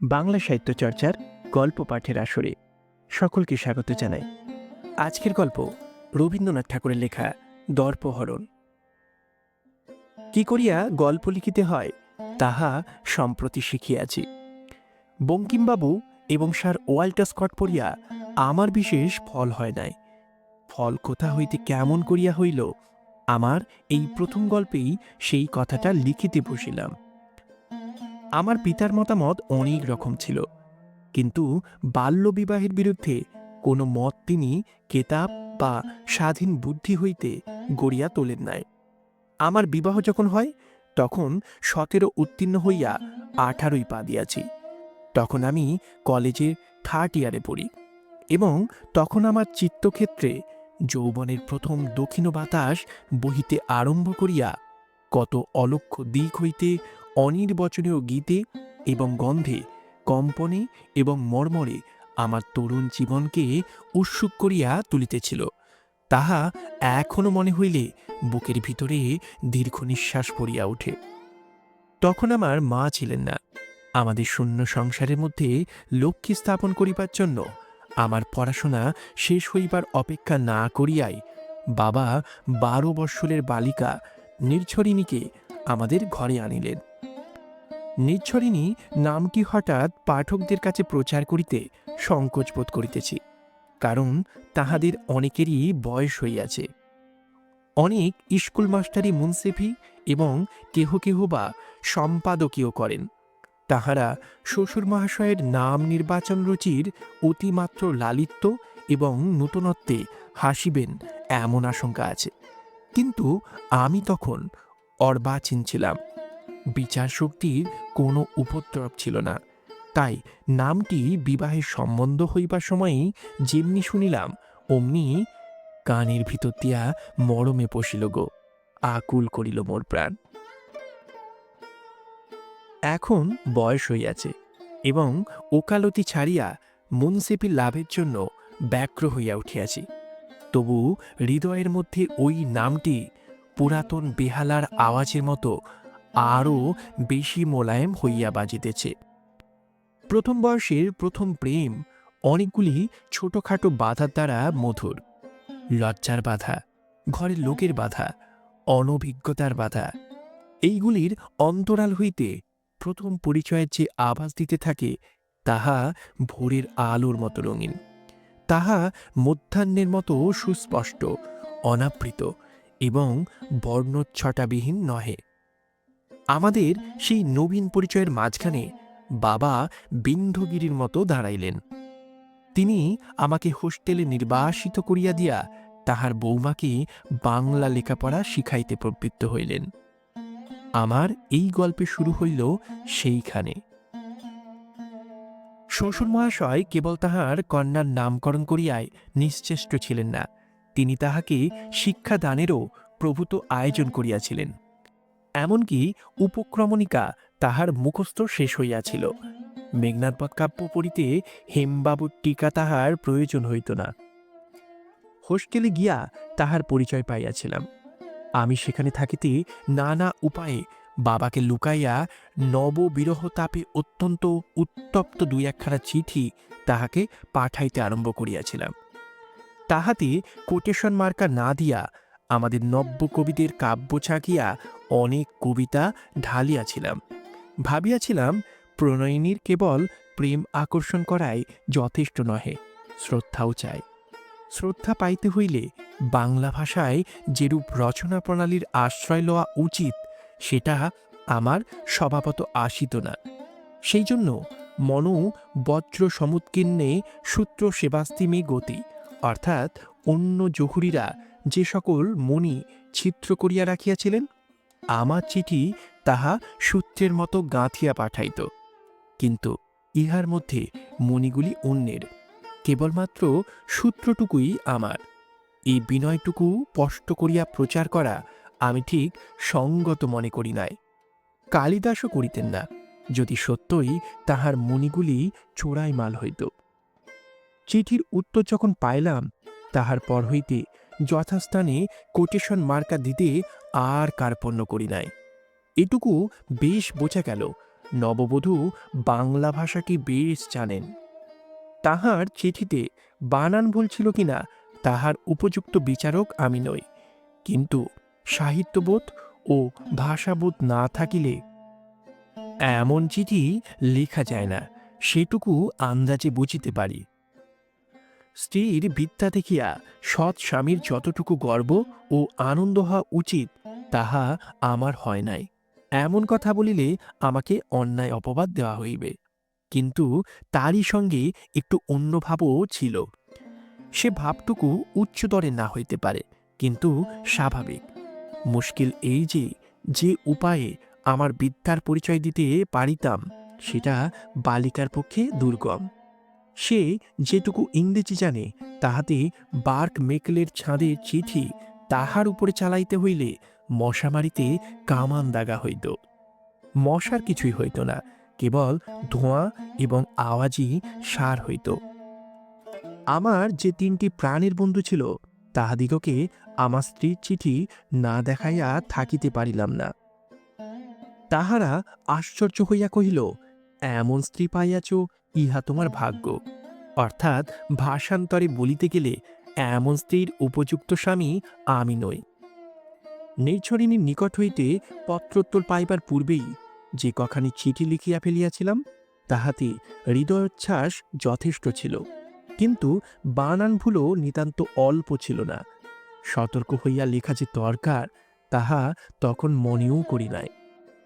বাংলা সাহিত্য চর্চার গল্প পাঠের আসরে সকলকে স্বাগত জানাই। আজকের গল্প রবীন্দ্রনাথ ঠাকুরের লেখা দর্পহরণ। কি করিয়া গল্প লিখিতে হয়, তাহা সম্প্রতি শিখিয়াছি। বঙ্কিমবাবু এবং স্যার ওয়াল্টার স্কট পড়িয়া আমার বিশেষ ফল হয় নাই। ফল কোথা হইতে কেমন করিয়া হইল, আমার এই প্রথম গল্পেই সেই কথাটা লিখিতে বসিলাম। আমার পিতার মতামত অনেক রকম ছিল। কিন্তু বাল্যবিবাহের বিরুদ্ধে কোনো মত তিনি কেতাব বা স্বাধীন বুদ্ধি হইতে গড়িয়া তোলেন নাই। আমার বিবাহ যখন হয়, তখন সতেরো উত্তীর্ণ হইয়া আঠারোই পা দিয়াছি। তখন আমি কলেজে থার্ড ইয়ারে পড়ি এবং তখন আমার চিত্তক্ষেত্রে যৌবনের প্রথম দক্ষিণ বাতাস বহিতে আরম্ভ করিয়া কত অলক্ষ দিক হইতে অনির্বচনীয় গীতে এবং গন্ধে, কম্পনে এবং মর্মরে আমার তরুণ জীবনকে উৎসুক করিয়া তুলিতেছিল। তাহা এখনও মনে হইলে বুকের ভিতরে দীর্ঘ নিঃশ্বাস পড়িয়া ওঠে। তখন আমার মা ছিলেন না। আমাদের শূন্য সংসারের মধ্যে লক্ষ্মী স্থাপন করিবার জন্য আমার পড়াশোনা শেষ হইবার অপেক্ষা না করিয়াই বাবা বারো বৎসরের বালিকা নির্ঝরিণীকে আমাদের ঘরে আনিলেন। নিচ্ছরিণী নামটি হঠাৎ পাঠকদের কাছে প্রচার করিতে সংকোচ বোধ করিতেছি, কারণ তাহাদের অনেকেরই বয়স হইয়াছে। অনেক স্কুল মাস্টারি মুন্সেফি এবং কেহ কেহ বা সম্পাদকীয় করেন। তাহারা শ্বশুর মহাশয়ের নাম নির্বাচন রুচির অতিমাত্র লালিত্য এবং নূতনত্বে হাসিবেন এমন আশঙ্কা আছে। কিন্তু আমি তখন অর্বাচীন ছিলাম। বিচার শক্তির কোনো উপদ্রব ছিল না। তাই নামটি বিবাহের সম্বন্ধ হইবার সময়ই যেমনি শুনিলাম, অমনি কানের ভিতর দিয়া মরমে পশিল গো, আকুল করিল মোর প্রাণ। এখন বয়স হইয়াছে এবং ওকালতি ছাড়িয়া মুন্সিপি লাভের জন্য ব্যগ্র হইয়া উঠিয়াছি। তবু হৃদয়ের মধ্যে ওই নামটি পুরাতন বেহালার আওয়াজের মতো আরও বেশি মোলায়েম হইয়া বাজিতেছে। প্রথম বয়সের প্রথম প্রেম অনেকগুলি ছোটখাটো বাধার দ্বারা মধুর। লজ্জার বাধা, ঘরের লোকের বাধা, অনভিজ্ঞতার বাধা, এইগুলির অন্তরাল হইতে প্রথম পরিচয়ের যে আভাস দিতে থাকে তাহা ভোরের আলোর মতো রঙিন। তাহা মধ্যাহ্নের মতো সুস্পষ্ট, অনাবৃত এবং বর্ণচ্ছটাবিহীন নহে। আমাদের সেই নবীন পরিচয়ের মাঝখানে বাবা বিন্ধগিরির মতো দাঁড়াইলেন। তিনি আমাকে হোস্টেলে নির্বাসিত করিয়া দিয়া তাহার বৌমাকে বাংলা লেখাপড়া শিখাইতে প্রবৃত্ত হইলেন। আমার এই গল্পে শুরু হইল সেইখানে। শ্বশুর মহাশয় কেবল তাহার কন্যার নামকরণ করিয়ায় নিশ্চেষ্ট ছিলেন না। তিনি তাহাকে শিক্ষাদানেরও প্রভূত আয়োজন করিয়াছিলেন। এমনকি উপক্রমণিকা তাহার মুখস্থ শেষ হইয়াছিল। মেঘনাথবধ কাব্য পড়িতে হেমবাবুর টিকা তাহার প্রয়োজন হইত না। হোস্টেলে গিয়া তাহার পরিচয় পাইয়াছিলাম। আমি সেখানে থাকিতে নানা উপায়ে বাবাকে লুকাইয়া নববিরহ তাপে অত্যন্ত উত্তপ্ত দুই একখানা চিঠি তাহাকে পাঠাইতে আরম্ভ করিয়াছিলাম। তাহাতে কোটেশন মার্কা না দিয়া আমাদের নব্য কবিদের কাব্য ছাকিয়া অনেক কবিতা ঢালিয়াছিলাম। ভাবিয়াছিলাম প্রণয়িনীর কেবল প্রেম আকর্ষণ করাই যথেষ্ট নহে, শ্রদ্ধাও চাই। শ্রদ্ধা পাইতে হইলে বাংলা ভাষায় যেরূপ রচনা প্রণালীর আশ্রয় লওয়া উচিত, সেটা আমার স্বভাবত আসিত না। সেই জন্য মন বজ্র সমুৎকীর্ণে সূত্র সেবাস্তিমে গতি, অর্থাৎ অন্য জহুরিরা যে সকল মণি ছিদ্র করিয়া রাখিয়াছিলেন, আমার চিঠি তাহা সূত্রের মতো গাঁথিয়া পাঠাইত। কিন্তু ইহার মধ্যে মণিগুলি অন্যের, কেবলমাত্র সূত্রটুকুই আমার। এই বিনয়টুকু স্পষ্ট করিয়া প্রচার করা আমি ঠিক সঙ্গত মনে করি নাই। কালিদাসও করিতেন না, যদি সত্যই তাহার মণিগুলি চোরাই মাল হইত। চিঠির উত্তর যখন পাইলাম, তাহার পর হইতে যথাস্থানে কোটেশন মার্কা দিতে আর কার্পণ্য করি নাই। এটুকু বেশ বোঝা গেল, নববধূ বাংলা ভাষাটি বেশ জানেন। তাহার চিঠিতে বানান ভুল ছিল কিনা, তাহার উপযুক্ত বিচারক আমি নই। কিন্তু সাহিত্যবোধ ও ভাষাবোধ না থাকিলে এমন চিঠি লেখা যায় না, সেটুকু আন্দাজে বুঝিতে পারি। স্ত্রীর বিদ্যা দেখিয়া সৎ স্বামীর যতটুকু গর্ব ও আনন্দ হওয়া উচিত, তাহা আমার হয় নাই। এমন কথা বলিলে আমাকে অন্যায় অপবাদ দেওয়া হইবে। কিন্তু তারই সঙ্গে একটু অন্য ভাবও ছিল। সে ভাবটুকু উচ্চতরে না হইতে পারে, কিন্তু স্বাভাবিক। মুশকিল এই যে যে উপায়ে আমার বিদ্যার পরিচয় দিতে পারিতাম, সেটা বালিকার পক্ষে দুর্গম। সে যেটুকু ইংরেজি জানে, তাহাতে বার্ক মেকলের ছাঁদে চিঠি তাহার উপরে চালাইতে হইলে মশা মারিতে কামান দাগা হইত। মশার কিছুই হইত না, কেবল ধোঁয়া এবং আওয়াজই সার হইত। আমার যে তিনটি প্রাণের বন্ধু ছিল, তাহাদিগকে আমার স্ত্রীর চিঠি না দেখাইয়া থাকিতে পারিলাম না। তাহারা আশ্চর্য হইয়া কহিল এমন স্ত্রী পাইয়াছ, ইহা তোমার ভাগ্য। অর্থাৎ ভাষান্তরে বলিতে গেলে এমন স্ত্রীর উপযুক্ত স্বামী আমি নই। নির্ঝরিণীর নিকট হইতে পত্রোত্তর পাইবার পূর্বেই যে কখানি চিঠি লিখিয়া ফেলিয়াছিলাম, তাহাতে হৃদয়োচ্ছ্বাস যথেষ্ট ছিল। কিন্তু বানান ভুলও নিতান্ত অল্প ছিল না। সতর্ক হইয়া লেখা যে দরকার, তাহা তখন মনেও করি নাই।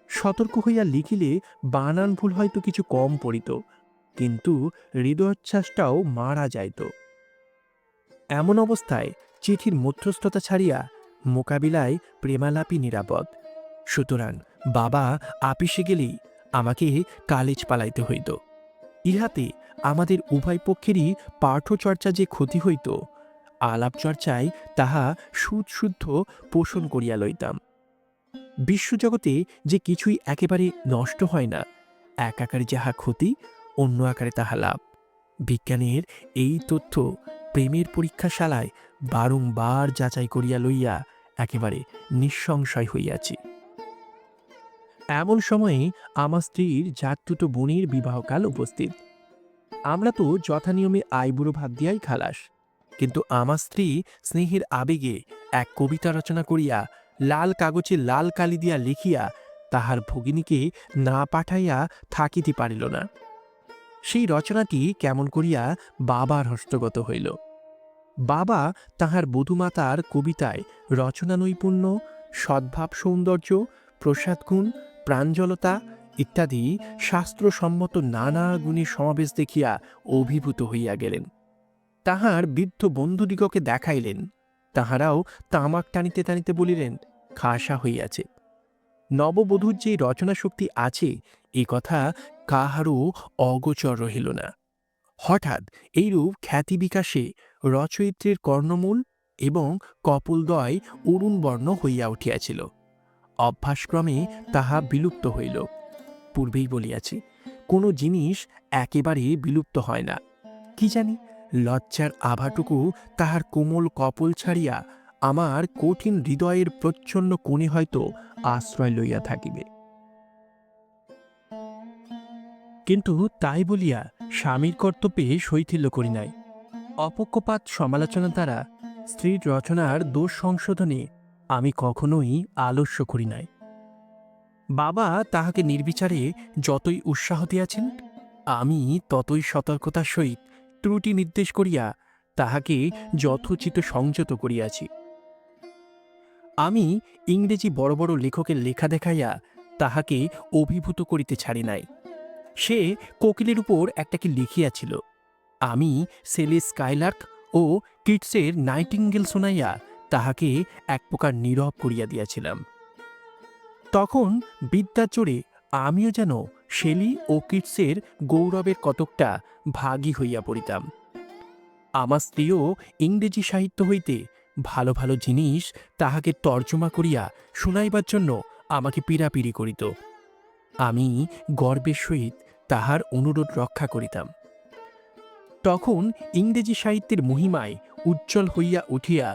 সতর্ক হইয়া লিখিলে বানান ভুল হয়তো কিছু কম পড়িত, কিন্তু হৃদয়োচ্ছ্বাসটাও মারা যাইত। এমন অবস্থায় চিঠির মধ্যস্থতা ছাড়িয়া মোকাবিলায় প্রেমালাপি নিরাপদ। সুতরাং বাবা আপিসে গেলেই আমাকে কালেজ পালাইতে হইত। ইহাতে আমাদের উভয় পক্ষেরই পাঠচর্চা যে ক্ষতি হইত, আলাপচর্চায় তাহা সুদশুদ্ধ পোষণ করিয়া লইতাম। বিশ্বজগতে যে কিছুই একেবারে নষ্ট হয় না, এক আকারে যাহা ক্ষতি, অন্য আকারে তাহা লাভ। বিজ্ঞানের এই তথ্য প্রেমের পরীক্ষাশালায় বারংবার যাচাই করিয়া লইয়া একেবারে নিঃসংশয় হইয়াছি। এমন সময়ে আমার স্ত্রীর জাতটুত বোনের বিবাহকাল উপস্থিত। আমরা তো যথানিয়মে আইবুড়ো ভাত দিয়াই খালাস, কিন্তু আমার স্ত্রী স্নেহের আবেগে এক কবিতা রচনা করিয়া লাল কাগজে লাল কালি দিয়া লিখিয়া তাহার ভগিনীকে না পাঠাইয়া থাকিতে পারিল না। সেই রচনাটি কেমন করিয়া বাবার হস্তগত হইল। বাবা তাহার বধুমাতার কবিতায় রচনা নৈপুণ্য সদ্ভাব সৌন্দর্য প্রসাদগুণ প্রাঞ্জলতা ইত্যাদি শাস্ত্রসম্মত নানা গুণের সমাবেশ দেখিয়া অভিভূত হইয়া গেলেন। তাহার বৃদ্ধ বন্ধুদিগকে দেখাইলেন। তাহারাও তামাক টানিতে টানিতে বলিলেন, খাসা হইয়াছে। নববধূর যে রচনা শক্তি আছে, এ কথা কাহারও অগোচর রহিল না। হঠাৎ এইরূপ খ্যাতি বিকাশে রচয়িত্রীর কর্ণমূল এবং কপোলদ্বয় অরুণবর্ণ হইয়া উঠিয়াছিল। অভ্যাসক্রমে তাহা বিলুপ্ত হইল। পূর্বেই বলিয়াছি, কোনো জিনিস একেবারে বিলুপ্ত হয় না। কি জানি লজ্জার আভাটুকু তাহার কোমল কপল ছাড়িয়া আমার কঠিন হৃদয়ের প্রচ্ছন্ন কোণে হয়তো আশ্রয় লইয়া থাকিবে। কিন্তু তাই বলিয়া স্বামীর কর্তব্যে শৈথিল্য করি নাই। অপক্ষপাত সমালোচনা দ্বারা স্ত্রীর রচনার দোষ সংশোধনে আমি কখনোই আলস্য করি নাই। বাবা তাহাকে নির্বিচারে যতই উৎসাহ দিয়াছেন, আমি ততই সতর্কতার সহিত ত্রুটি নির্দেশ করিয়া তাহাকে যথোচিত সংযত করিয়াছি। আমি ইংরেজি বড় বড় লেখকের লেখা দেখাইয়া তাহাকে অভিভূত করিতে ছাড়ি নাই। সে কোকিলের উপর একটা কি লিখিয়াছিল। আমি সেলে স্কাইলার্ক ও কিটসের নাইটিঙ্গেল শোনাইয়া তাহাকে এক প্রকার নীরব করিয়া দিয়াছিলাম। তখন বিদ্যার জোরে আমিও যেন শেলি ও কিটসের গৌরবের কতকটা ভাগী হইয়া পড়িতাম। আমার স্ত্রীও ইংরেজি সাহিত্য হইতে ভালো ভালো জিনিস তাহাকে তর্জমা করিয়া শুনাইবার জন্য আমাকে পীড়াপিড়ি করিত। আমি গর্বের সহিত তাহার অনুরোধ রক্ষা করিতাম। তখন ইংরেজি সাহিত্যের মহিমায় উজ্জ্বল হইয়া উঠিয়া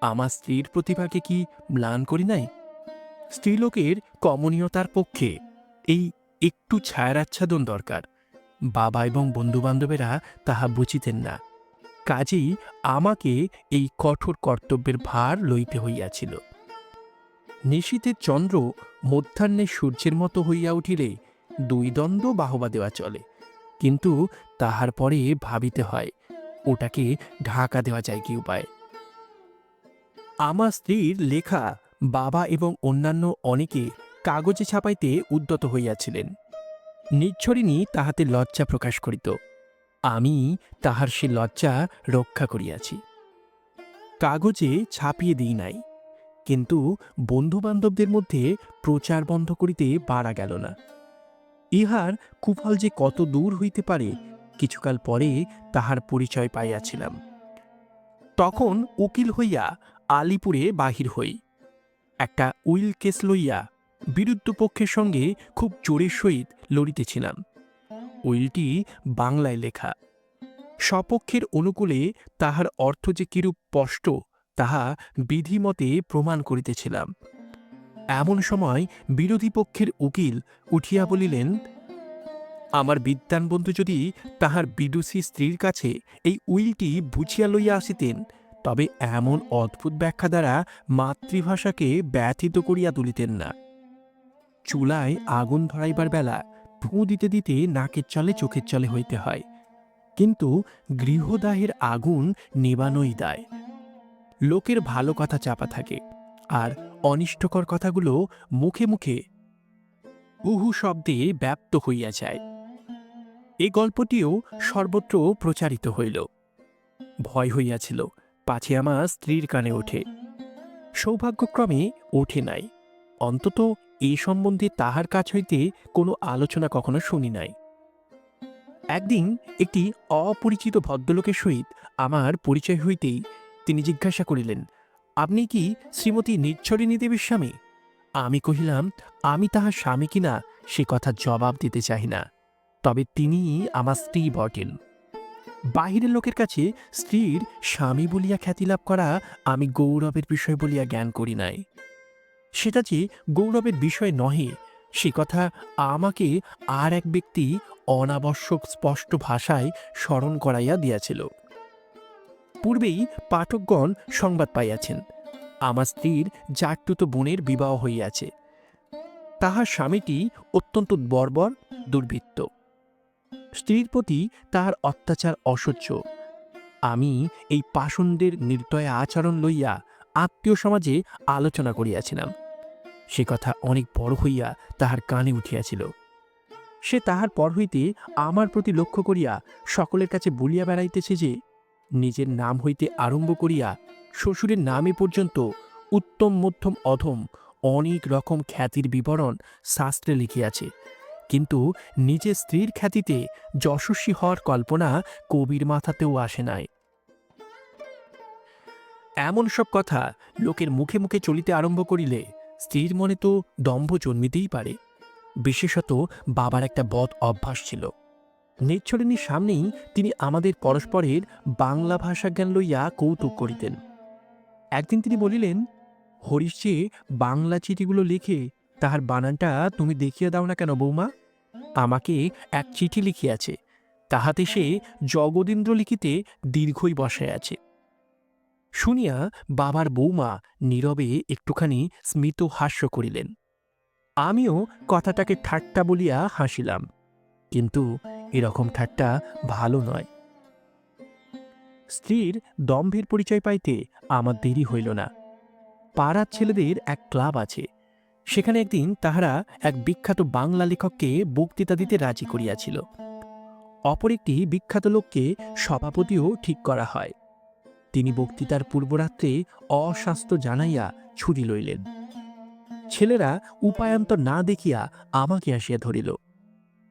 আমার স্ত্রীর প্রতিভাকে কি ম্লান করি নাই? স্ত্রীলোকের কমনীয়তার পক্ষে এই একটু ছায়ারাচ্ছাদন দরকার। বাবা এবং বন্ধুবান্ধবেরা তাহা বুঝিতেন না। কাজেই আমাকে এই কঠোর কর্তব্যের ভার লইতে হইয়াছিল। নিশীতের চন্দ্র মধ্যাহ্নে সূর্যের মতো হইয়া উঠিলে দুই দ্বন্দ্ব বাহবা দেওয়া চলে, কিন্তু তাহার পরে ভাবিতে হয়, ওটাকে ঢাকা দেওয়া যায় কি উপায়? আমার স্ত্রীর লেখা বাবা এবং অন্যান্য অনেকে কাগজে ছাপাইতে উদ্যত হইয়াছিলেন। নিচ্ছরিণী তাহাতে লজ্জা প্রকাশ করিত। আমি তাহার সে লজ্জা রক্ষা করিয়াছি। কাগজে ছাপিয়ে দিই নাই, কিন্তু বন্ধুবান্ধবদের মধ্যে প্রচার বন্ধ করিতে পারা গেল না। ইহার কুফল যে কত দূর হইতে পারে, কিছুকাল পরে তাহার পরিচয় পাইয়াছিলাম। তখন উকিল হইয়া আলিপুরে বাহির হই। একটা উইল কেস লইয়া বিরুদ্ধ পক্ষের সঙ্গে খুব জোরের সহিত লড়িতেছিলাম। উইলটি বাংলায় লেখা, স্বপক্ষের অনুকূলে তাহার অর্থ যে কিরূপ স্পষ্ট, তাহা বিধিমতে প্রমাণ করিতেছিলাম। এমন সময় বিরোধী পক্ষের উকিল উঠিয়া বলিলেন, আমার বিদ্যান বন্ধু যদি তাহার বিদুষী স্ত্রীর কাছে এই উইলটি বুঝিয়া লইয়া আসিতেন, তবে এমন অদ্ভুত ব্যাখ্যা দ্বারা মাতৃভাষাকে ব্যথিত করিয়া তুলিতেন না। চুলায় আগুন ধরাইবার বেলা ফু দিতে দিতে নাকের চলে চোখের চলে হইতে হয়। কিন্তু গৃহদাহের আগুন নেবানোই দায়। লোকের ভালো কথা চাপা থাকে আর অনিষ্টকর কথাগুলো মুখে মুখে উহু শব্দে ব্যাপ্ত হইয়া যায়। এ গল্পটিও সর্বত্র প্রচারিত হইল। ভয় হইয়াছিল, পাছে আমার স্ত্রীর কানে ওঠে। সৌভাগ্যক্রমে ওঠে নাই। অন্তত এ সম্বন্ধে তাহার কাছ হইতে কোনো আলোচনা কখনো শুনি নাই। একদিন একটি অপরিচিত ভদ্রলোকের সহিত আমার পরিচয় হইতেই তিনি জিজ্ঞাসা করিলেন, আপনি কি শ্রীমতী নিচ্ছরিণী দেবীর স্বামী? আমি কহিলাম, আমি তাহার স্বামী কিনা সে কথা জবাব দিতে চাই না। তবে তিনি আমার স্ত্রী বটেন। বাহিরের লোকের কাছে স্ত্রীর স্বামী বলিয়া খ্যাতি লাভ করা আমি গৌরবের বিষয় বলিয়া জ্ঞান করি নাই। সেটা যে গৌরবের বিষয় নহে, সে কথা আমাকে আর এক ব্যক্তি অনাবশ্যক স্পষ্ট ভাষায় স্মরণ করাইয়া দিয়াছিল। পূর্বেই পাঠকগণ সংবাদ পাইয়াছেন, আমার স্ত্রীর জাট্টুত বোনের বিবাহ হইয়াছে। তাহার স্বামীটি অত্যন্ত বর্বর দুর্বৃত্ত। স্ত্রীর প্রতি তাহার অত্যাচার অসহ্য। আমি এই পাষণ্ডের নির্দয় আচরণ লইয়া আত্মীয় সমাজে আলোচনা করিয়াছিলাম। সে কথা অনেক বড় হইয়া তাহার কানে উঠিয়াছিল। সে তাহার পর হইতে আমার প্রতি লক্ষ্য করিয়া সকলের কাছে বলিয়া বেড়াইতেছে যে, নিজের নাম হইতে আরম্ভ করিয়া শ্বশুরের নামে পর্যন্ত উত্তম মধ্যম অধম অনেক রকম খ্যাতির বিবরণ শাস্ত্রে লিখিয়াছে। কিন্তু নিজের স্ত্রীর খ্যাতিতে যশস্বী হওয়ার কল্পনা কবির মাথাতেও আসে নাই। এমন সব কথা লোকের মুখে মুখে চলিতে আরম্ভ করিলে স্ত্রীর মনে তো দম্ভ জন্মিতেই পারে। বিশেষত বাবার একটা বদ অভ্যাস ছিল। নেচ্ছরিণীর সামনেই তিনি আমাদের পরস্পরের বাংলা ভাষা জ্ঞান লইয়া কৌতুক করিতেন। একদিন তিনি বলিলেন, হরিশ যে বাংলা চিঠিগুলো লিখে তাহার বানানটা তুমি দেখিয়ে দাও না কেন বৌমা? আমাকে এক চিঠি লিখিয়াছে, তাহাতে সে জগদীন্দ্র লিখিতে দীর্ঘই বসায় আছে। শুনিয়া বাবার বৌমা নীরবে একটুখানি স্মিত হাস্য করিলেন। আমিও কথাটাকে ঠাট্টা বলিয়া হাসিলাম, কিন্তু এরকম ঠাট্টা ভালো নয়। স্ত্রীর দম্ভের পরিচয় পাইতে আমার দেরি হইল না। পাড়ার ছেলেদের এক ক্লাব আছে, সেখানে একদিন তাহারা এক বিখ্যাত বাংলা লেখককে বক্তৃতা দিতে রাজি করিয়াছিল। অপর একটি বিখ্যাত লোককে সভাপতিও ঠিক করা হয়। তিনি বক্তৃতার পূর্বরাত্রে অস্বাস্থ্য জানাইয়া ছুটি লইলেন। ছেলেরা উপায়ান্তর না দেখিয়া আমাকে আসিয়া ধরিল।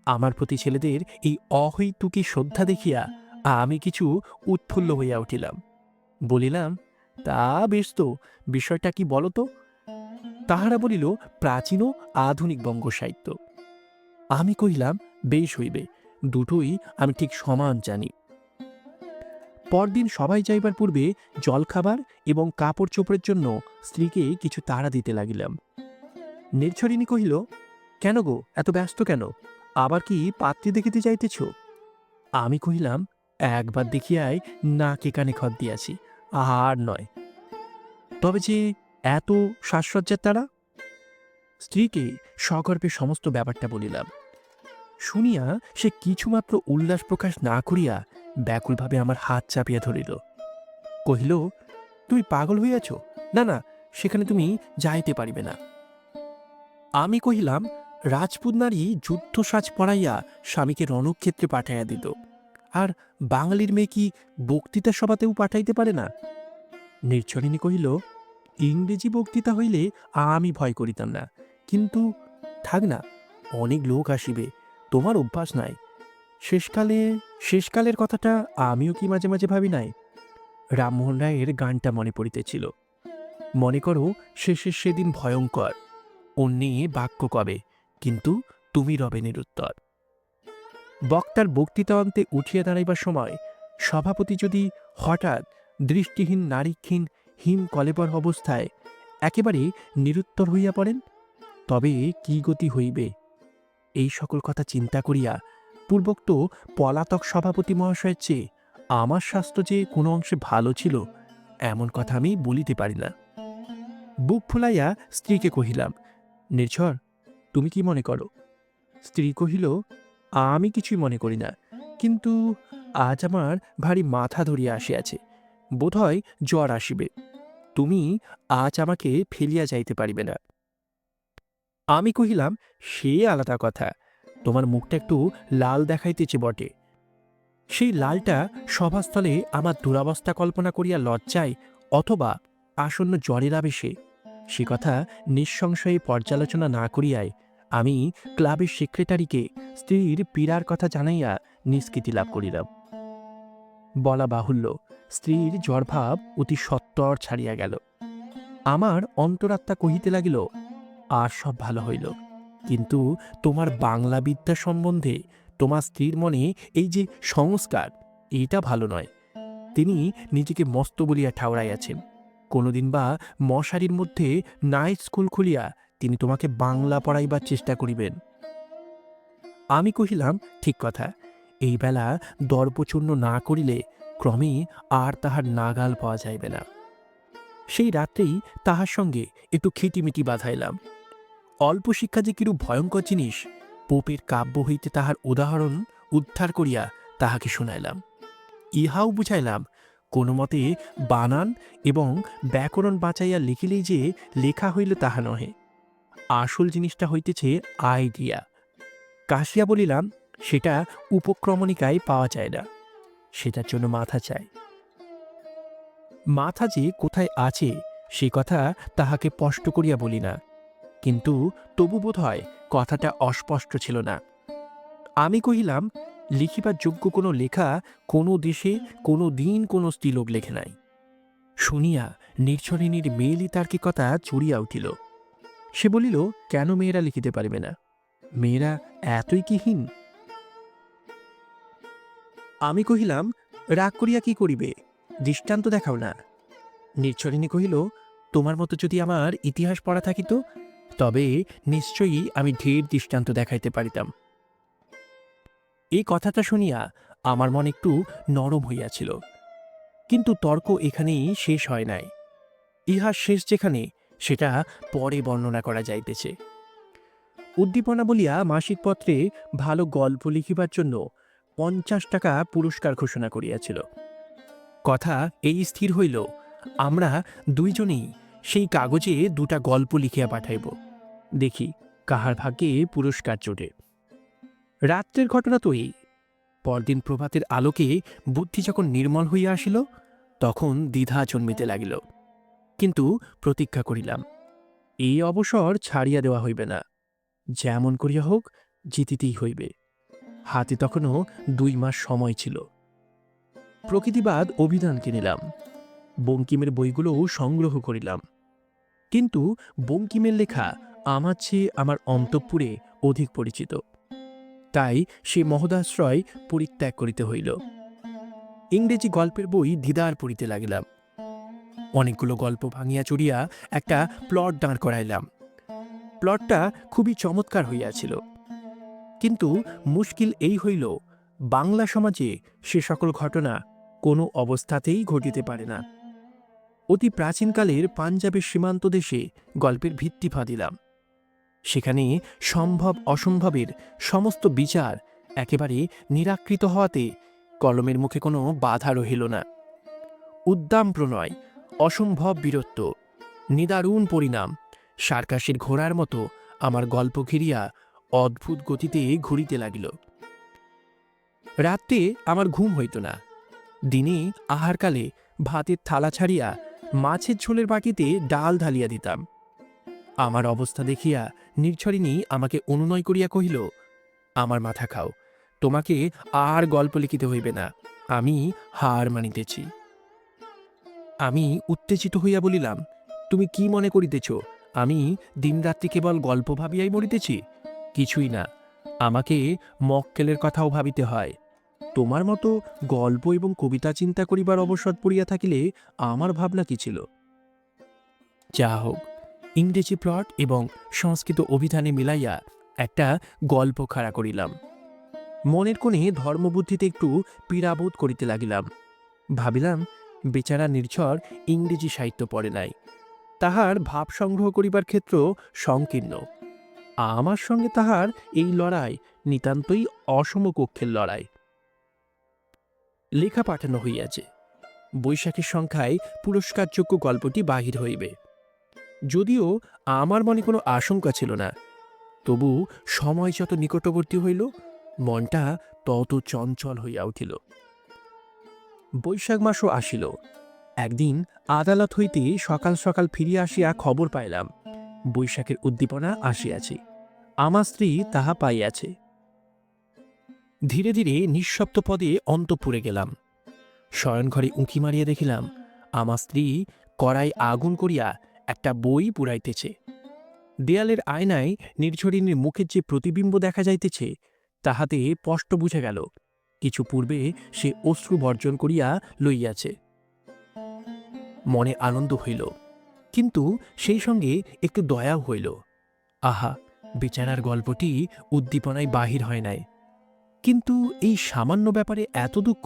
আমার প্রতি ছেলেদের এই অহৈতুকী শ্রদ্ধা দেখিয়া আমি কিছু উৎফুল্ল হইয়া উঠিলাম। বলিলাম, তা বেশ তো, বিষয়টা কি বলতো তাহারা বলিল, প্রাচীন ও আধুনিক বঙ্গ সাহিত্য আমি কহিলাম, বেশ হইবে, দুটোই আমি ঠিক সমান জানি। পরদিন সবাই যাইবার পূর্বে জলখাবার এবং কাপড় চোপড়ের জন্য স্ত্রীকে কিছু তাড়া দিতে লাগিলাম। নির্ঝরিণী কহিল, কেন গো, এত ব্যস্ত কেন? আবার কি পাত্রী দেখিতে যাইতেছ? আমি কহিলাম, একবার দেখিয়াই নাকে কানে খত দিয়াছি, আর নয়। তবে যে এত সাজসজ্জার তারা স্ত্রীকে সগর্বে সমস্ত ব্যাপারটা বলিলাম। শুনিয়া সে কিছুমাত্র উল্লাস প্রকাশ না করিয়া ব্যাকুলভাবে আমার হাত চাপিয়া ধরিল। কহিল, তুমি পাগল হইয়াছ? না না, সেখানে তুমি যাইতে পারিবে না। আমি কহিলাম, রাজপুত নারী যুদ্ধ সাজ পড়াইয়া স্বামীকে রণক্ষেত্রে পাঠাইয়া দিত। আর বাঙালির মেয়ে কি বক্তৃতা সভাতেও পাঠাইতে পারে না? নির্ঝরিণী কহিল, ইংরেজি বক্তৃতা হইলে আমি ভয় করিতাম না। কিন্তু থাক না, অনেক লোক আসিবে, তোমার অভ্যাস নাই। শেষকালে, শেষকালের কথাটা আমিও কি মাঝে মাঝে ভাবি নাই? রামমোহন রায়ের গানটা মনে পড়িতেছিল। মনে করো, শেষের সেদিন ভয়ঙ্কর। অন্যে বাক্য কবে? কিন্তু তুমি রবে নিরুত্তর। বক্তার বক্তৃতা অন্তে উঠিয়া দাঁড়াইবার সময় সভাপতি যদি হঠাৎ দৃষ্টিহীন, নারীক্ষীণ হিম কলেবর অবস্থায় একেবারে নিরুত্তর হইয়া পড়েন, তবে কি গতি হইবে? এই সকল কথা চিন্তা করিয়া পূর্বোক্ত পলাতক সভাপতি মহাশয়ের চেয়ে আমার স্বাস্থ্য যে কোনো অংশে ভালো ছিল, এমন কথা আমি বলিতে পারি না। বুক ফুলাইয়া স্ত্রীকে কহিলাম, নির্ঝর, তুমি কি মনে করো? স্ত্রী কহিল, আমি কিছুই মনে করি না, কিন্তু আজ আমার ভারী মাথা ধরিয়া আসিয়াছে, বোধহয় জ্বর আসিবে, তুমি আজ আমাকে ফেলিয়া যাইতে পারিবে না। আমি কহিলাম, সে আলাদা কথা তোমার মুখটা একটু লাল দেখাইতেছে বটে। সেই লালটা সভাস্থলে আমার দুরাবস্থা কল্পনা করিয়া লজ্জায় অথবা আসন্ন জ্বরের আবেশে সে কথা নিঃসংশয়ে পর্যালোচনা না করিয়াই আমি ক্লাবের সেক্রেটারিকে স্ত্রীর পীড়ার কথা জানাইয়া নিষ্কৃতি লাভ করিলাম। বলা বাহুল্য, স্ত্রীর জ্বরভাব অতি সত্বর ছাড়িয়া গেল। আমার অন্তরাত্মা কহিতে লাগিল, আর সব ভালো হইল। কিন্তু তোমার বাংলা বিদ্যা সম্বন্ধে তোমার স্ত্রীর মনে এই যে সংস্কার এইটা ভালো নয়। তিনি নিজেকে মস্ত বলিয়া ঠাউরাইয়াছেন কোনোদিন বা মশারির মধ্যে নাইট স্কুল খুলিয়া তিনি তোমাকে বাংলা পড়াইবার চেষ্টা করিবেন। আমি কহিলাম, ঠিক কথা, এই বেলা দর্পচূর্ণ না করিলে ক্রমে আর তাহার নাগাল পাওয়া যাইবে না। সেই রাত্রেই তাহার সঙ্গে একটু খিটিমিটি বাঁধাইলাম। অল্প শিক্ষা যে কিরূপ ভয়ঙ্কর জিনিস, পোপের কাব্য হইতে তাহার উদাহরণ উদ্ধার করিয়া তাহাকে শুনাইলাম। ইহাও বুঝাইলাম, কোনো মতে বানান এবং ব্যাকরণ বাঁচাইয়া লিখিলেই যে লেখা হইল তাহা নহে। আসল জিনিসটা হইতেছে আইডিয়া। কাশিয়া বলিলাম, সেটা উপক্রমণিকায় পাওয়া যায় না। সেটার জন্য মাথা চাই। মাথা যে কোথায় আছে, সে কথা তাহাকে স্পষ্ট করিয়া বলি না। কিন্তু তবু বোধ হয় কথাটা অস্পষ্ট ছিল না। আমি কহিলাম, লিখিবার যোগ্য কোনো লেখা কোনো দেশে, কোনো দিন কোনো স্ত্রীলোক লেখে নাই। শুনিয়া নির্ঝরিণীর মেয়েলি তার্কিকতা চড়িয়া উঠিল। সে বলিল, কেন মেয়েরা লিখিতে পারবে না? মেয়েরা এতই কি হীন? আমি কহিলাম, রাগ করিয়া কি করিবে? দৃষ্টান্ত দেখাও না। নির্ঝরিণী কহিল, তোমার মতো যদি আমার ইতিহাস পড়া থাকিত তবে নিশ্চয়ই আমি ঢের দৃষ্টান্ত দেখাইতে পারিতাম। এই কথাটা শুনিয়া আমার মন একটু নরম হইয়াছিল। কিন্তু তর্ক এখানেই শেষ হয় নাই। ইহার শেষ যেখানে, সেটা পরে বর্ণনা করা যাইতেছে। উদ্দীপনা বলিয়া মাসিক পত্রে ভালো গল্প লিখিবার জন্য পঞ্চাশ টাকা পুরস্কার ঘোষণা করিয়াছিল। কথা এই স্থির হইল, আমরা দুইজনেই সেই কাগজে দুটা গল্প লিখিয়া পাঠাইব। দেখি কাহার ভাগ্যে পুরস্কার জোটে। রাত্রের ঘটনা তো এই। পরদিন প্রভাতের আলোকে বুদ্ধি যখন নির্মল হইয়া আসিল, তখন দ্বিধা জন্মিতে লাগিল। কিন্তু প্রতীক্ষা করিলাম, এই অবসর ছাড়িয়া দেওয়া হইবে না। যেমন করিয়া হোক, জিতিতেই হইবে। হাতে তখনও দুই মাস সময় ছিল। প্রকৃতিবাদ অভিধান কিনিলাম বঙ্কিমের বইগুলোও সংগ্রহ করিলাম। কিন্তু বঙ্কিমের লেখা আমার চেয়ে আমার অন্তঃপুরে অধিক পরিচিত। তাই সে মহদাশ্রয় পরিত্যাগ করিতে হইল। ইংরেজি গল্পের বই দিদার পড়িতে লাগিলাম। অনেকগুলো গল্প ভাঙিয়া চড়িয়া একটা প্লট দাঁড় করাইলাম। প্লটটা খুবই চমৎকার হইয়াছিল। কিন্তু মুশকিল এই হইল, বাংলা সমাজে সে সকল ঘটনা কোনো অবস্থাতেই ঘটিতে পারে না। অতি প্রাচীনকালের পাঞ্জাবের সীমান্ত দেশে গল্পের ভিত্তি ফাঁদিলাম। সেখানে সম্ভব অসম্ভবের সমস্ত বিচার একেবারে নিরাকৃত হওয়াতে কলমের মুখে কোনো বাধা রহিল না। উদ্দাম প্রণয়, অসম্ভব বীরত্ব, নিদারুণ পরিণাম, সার্কাসের ঘোড়ার মতো আমার গল্প ঘিরিয়া অদ্ভুত গতিতে ঘুরিতে লাগিল। রাত্রে আমার ঘুম হইত না। দিনে আহারকালে ভাতের থালা ছাড়িয়া মাছের ঝোলের বাটিতে ডাল ঢালিয়া দিতাম। আমার অবস্থা দেখিয়া নির্ঝরিণী আমাকে অনুনয় করিয়া কহিল, আমার মাথা খাও, তোমাকে আর গল্প লিখিতে হইবে না, আমি হার মানিতেছি। আমি উত্তেজিত হইয়া বলিলাম, তুমি কি মনে করিতেছ, আমি দিনরাত্রি কেবল গল্প ভাবিয়াই মরিতেছি? কিছুই না, আমাকে মক্কেলের কথাও ভাবিতে হয়। তোমার মতো গল্প এবং কবিতা চিন্তা করিবার অবসর পড়িয়া থাকিলে আমার ভাবনা কি ছিল? যা হোক ইংরেজি প্লট এবং সংস্কৃত অভিধানে মিলাইয়া একটা গল্প খাড়া করিলাম। মনের কোণে ধর্মবুদ্ধিতে একটু পীড়াবোধ করিতে লাগিলাম। ভাবিলাম, বেচারা নির্ঝর ইংরেজি সাহিত্য পড়ে নাই। তাহার ভাব সংগ্রহ করিবার ক্ষেত্র সংকীর্ণ। আমার সঙ্গে তাহার এই লড়াই নিতান্তই অসমকক্ষের লড়াই। লেখা পাঠানো হইয়াছে। বৈশাখের সংখ্যায় পুরস্কারযোগ্য গল্পটি বাহির হইবে। যদিও আমার মনে কোনো আশঙ্কা ছিল না। তবু সময় যত নিকটবর্তী হইল, মনটা তত চঞ্চল হইয়া উঠিল। বৈশাখ মাসও আসিল। একদিন আদালত হইতে সকাল সকাল ফিরিয়া আসিয়া খবর পাইলাম, বৈশাখের উদ্দীপনা আসিয়াছে আমার স্ত্রী তাহা পাইয়াছে। ধীরে ধীরে নিঃশব্দ পদে অন্তপুরে গেলাম। শয়নঘরে উঁকি মারিয়া দেখিলাম আমার স্ত্রী কড়াই আগুন করিয়া একটা বই পুরাইতেছে। দেয়ালের আয়নায় নির্ঝরিণীর মুখের যে প্রতিবিম্ব দেখা যাইতেছে, তাহাতে স্পষ্ট বুঝা গেল, কিছু পূর্বে সে অশ্রু বর্জন করিয়া লইয়াছে। মনে আনন্দ হইল, কিন্তু সেই সঙ্গে একটু দয়াও হইল। আহা, বেচারার গল্পটি উদ্দীপনায় বাহির হয় নাই। কিন্তু এই সামান্য ব্যাপারে এত দুঃখ,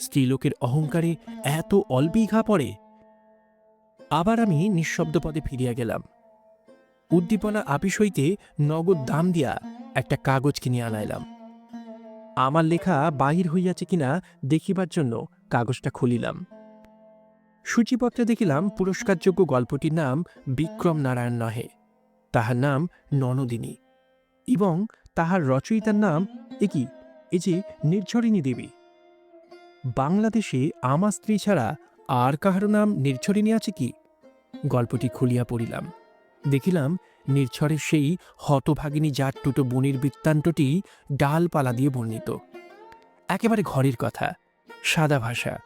স্ত্রীলোকের অহংকারে এত অল্পই ঘা পড়ে। আবার আমি নিঃশব্দ পদে ফিরিয়া গেলাম। উদ্দীপনা আপিস হইতে নগদ দাম দিয়া একটা কাগজ কিনিয়া আনাইলাম। আমার লেখা বাহির হইয়াছে কিনা দেখিবার জন্য কাগজটা খুলিলাম। সূচিপত্রে দেখিলাম পুরস্কারযোগ্য গল্পটির নাম বিক্রম নারায়ণ নহে। তাহার নাম ননদিনী এবং তাহার রচয়িতার নাম এ কি? এ যে নির্ঝরিণী দেবী। বাংলাদেশে আমার স্ত্রী ছাড়া আর কাহারও নাম নির্ঝরিণী আছে কি? গল্পটি খুলিয়া পড়িলাম। দেখিলাম নির্ঝরের সেই হতভাগিনী জাত টুটো বনির বৃত্তান্তটি ডালপালা দিয়ে বর্ণিত। একেবারে ঘরের কথা, সাদা ভাষা।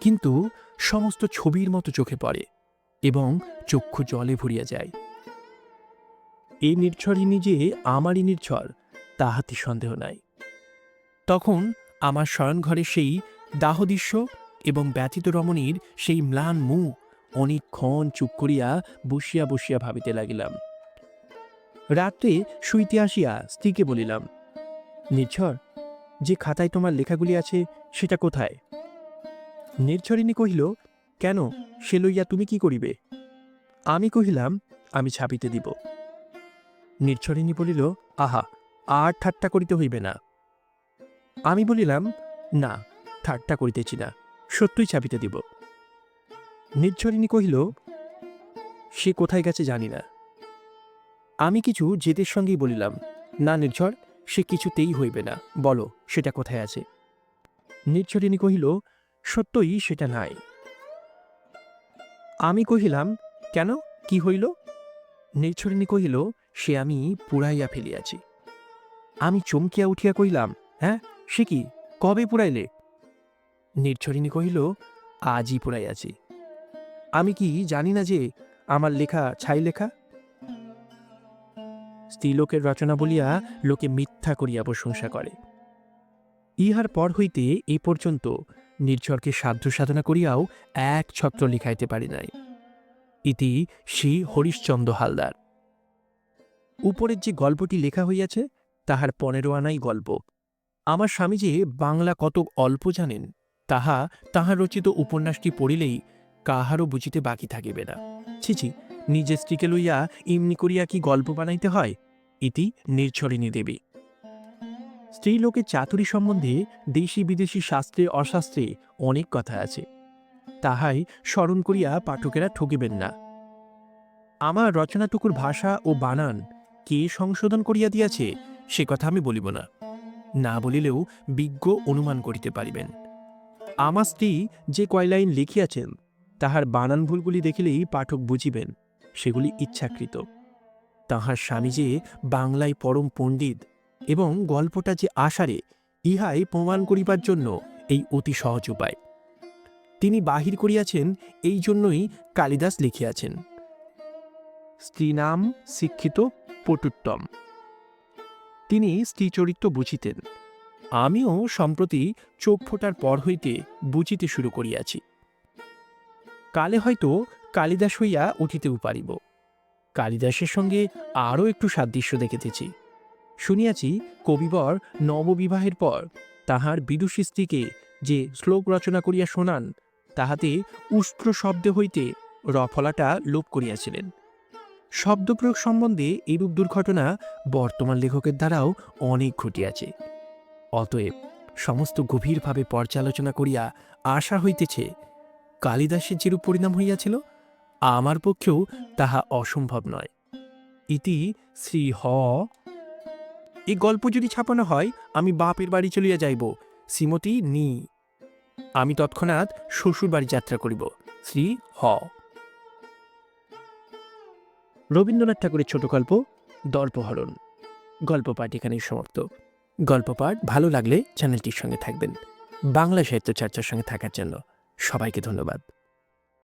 কিন্তু সমস্ত ছবির মতো চোখে পড়ে এবং চক্ষু জলে ভরিয়া যায়। এই নির্ঝরই যে আমারই নির্ঝর, তাহাতে সন্দেহ নাই। তখন আমার শয়নঘরে সেই দাহদৃশ্য এবং ব্যতীত রমণীর সেই ম্লান মুখ অনেকক্ষণ চুপ করিয়া বসিয়া বসিয়া ভাবিতে লাগিলাম। রাত্রে শুইতে আসিয়া স্ত্রীকে বলিলাম, নির্ঝর, যে খাতায় তোমার লেখাগুলি আছে সেটা কোথায়? নির্ঝরিণী কহিল, কেন? সে লইয়া তুমি কি করিবে? আমি কহিলাম, আমি ছাপিতে দিব। নির্ঝরিণী বলিল, আহা, আর ঠাট্টা করিতে হইবে না। আমি বলিলাম, না, ঠাট্টা করিতেছি না। সত্যই ছাপিতে দিব। নির্ঝরিণী কহিল, সে কোথায় গেছে জানি না। আমি কিছু জেদের সঙ্গেই বলিলাম, না নির্ঝর, সে কিছুতেই হইবে না, বলো সেটা কোথায় আছে? নির্ঝরিণী কহিল, সত্যই সেটা নাই। আমি কহিলাম, কেন, কি হইল? নির্ঝরিণী কহিল, সে আমি পুড়াইয়া ফেলিয়াছি। আমি চমকিয়া উঠিয়া কহিলাম হ্যাঁ সে কি? কবে পুড়াইলে? নির্ঝরিণী কহিল, আজই পুড়াইয়াছি আমি কি জানি না যে আমার লেখা ছাই লেখা? স্ত্রীলোকের রচনা বলিয়া লোকে মিথ্যা করিয়া প্রশংসা করে। ইহার পর হইতে এ পর্যন্ত নির্ঝরকে সাধ্য সাধনা করিয়াও এক ছত্র লিখাইতে পারি নাই। ইতি শ্রী হরিশ্চন্দ্র হালদার। উপরের যে গল্পটি লেখা হইয়াছে, তাহার পনেরো আনাই গল্প। আমার স্বামী যে বাংলা কত অল্প জানেন। তাহা তাহার রচিত উপন্যাসটি পড়িলেই কাহারও বুঝিতে বাকি থাকিবে না। ছিছি নিজের স্ত্রীকে লইয়া ইমনি করিয়া কি গল্প বানাইতে হয়? ইতি নির্ঝরিণী দেবী। স্ত্রীলোকের চাতুরী সম্বন্ধে দেশি বিদেশি শাস্ত্রে অশাস্ত্রে অনেক কথা আছে। তাহাই স্মরণ করিয়া পাঠকেরা ঠকিবেন না। আমার রচনাটুকুর ভাষা ও বানান কে সংশোধন করিয়া দিয়াছে সে কথা আমি বলিব না। না বলিলেও বিজ্ঞ অনুমান করিতে পারিবেন। আমার স্ত্রী যে কয় লাইন লিখিয়াছেন, তাহার বানান ভুলগুলি দেখিলেই পাঠক বুঝিবেন, সেগুলি ইচ্ছাকৃত। তাহার স্বামী যে বাংলায় পরম পণ্ডিত এবং গল্পটা যে আষাঢ়ে ইহাই প্রমাণ করিবার জন্য এই অতি সহজ উপায়। তিনি বাহির করিয়াছেন, এই জন্যই কালিদাস লিখিয়াছেন। স্ত্রীনাম শিক্ষিত পটুত্তম। তিনি স্ত্রীচরিত্র বুঝিতেন। আমিও সম্প্রতি চোখ ফোটার পর হইতে বুঝিতে শুরু করিয়াছি। কালে হয়তো কালিদাস হইয়া উঠিতেও পারিব। কালিদাসের সঙ্গে আরও একটু সাদৃশ্য দেখিতেছি। শুনিয়াছি কবিবর নববিবাহের পর তাহার বিদুষী স্ত্রীকে যে শ্লোক রচনা করিয়া শোনান, তাহাতে উস্প্র শব্দ হইতে রফলাটা লোপ করিয়াছিলেন। শব্দপ্রয়োগ সম্বন্ধে এরূপ দুর্ঘটনা বর্তমান লেখকের দ্বারাও অনেক ঘটিয়াছে। অতএব সমস্ত গভীরভাবে পর্যালোচনা করিয়া আশা হইতেছে, কালিদাসের যেরূপ পরিণাম হইয়াছিল, আমার পক্ষেও তাহা অসম্ভব নয়। ইতি শ্রী হ। এই গল্প যদি ছাপানো হয়, আমি বাপের বাড়ি চলিয়া যাইব, শ্রীমতী নি। আমি তৎক্ষণাৎ শ্বশুর বাড়ি যাত্রা করিব, শ্রী হ। রবীন্দ্রনাথ ঠাকুরের ছোট গল্প দর্পহরণ। গল্প পাঠ এখানেই সমাপ্ত। গল্প পাঠ ভালো লাগলে চ্যানেলটির সঙ্গে থাকবেন। বাংলা সাহিত্য চর্চার সঙ্গে থাকার জন্য সবাইকে ধন্যবাদ।